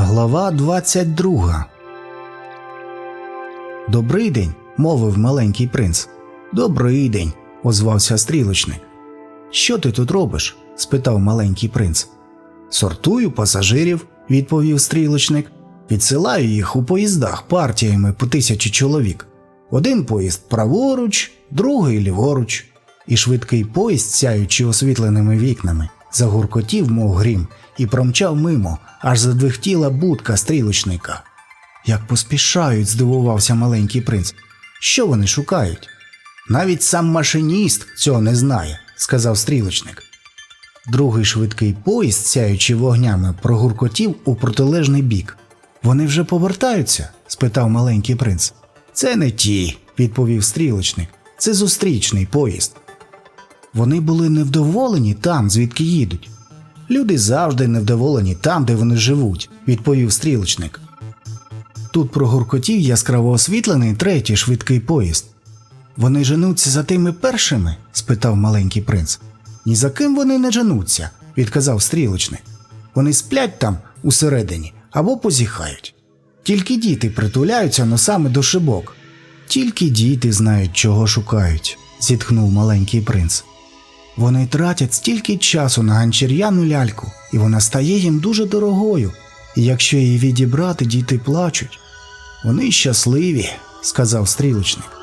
Глава 22 Добрий день, мовив маленький принц. Добрий день, озвався стрілочник. Що ти тут робиш? спитав маленький принц. Сортую пасажирів, відповів стрілочник. Відсилаю їх у поїздах партіями по тисячі чоловік. Один поїзд праворуч, другий ліворуч. І швидкий поїзд, сяючи освітленими вікнами, загуркотів, мов грім, і промчав мимо, аж задвихтіла будка стрілочника. Як поспішають, здивувався маленький принц. Що вони шукають? Навіть сам машиніст цього не знає, сказав стрілочник. Другий швидкий поїзд, сяючи вогнями, прогуркотів у протилежний бік. Вони вже повертаються? спитав маленький принц. Це не ті, відповів стрілочник. Це зустрічний поїзд. Вони були невдоволені там, звідки їдуть. Люди завжди невдоволені там, де вони живуть, відповів стрілочник. Тут прогуркотів яскраво освітлений третій швидкий поїзд. Вони женуться за тими першими? спитав маленький принц. Ні за ким вони не женуться, відказав стрілочник. Вони сплять там усередині або позіхають. Тільки діти притуляються носами до шибок. Тільки діти знають, чого шукають, зітхнув маленький принц. Вони тратять стільки часу на ганчір'яну ляльку, і вона стає їм дуже дорогою. І якщо її відібрати, діти плачуть. Вони щасливі, сказав стрілочник.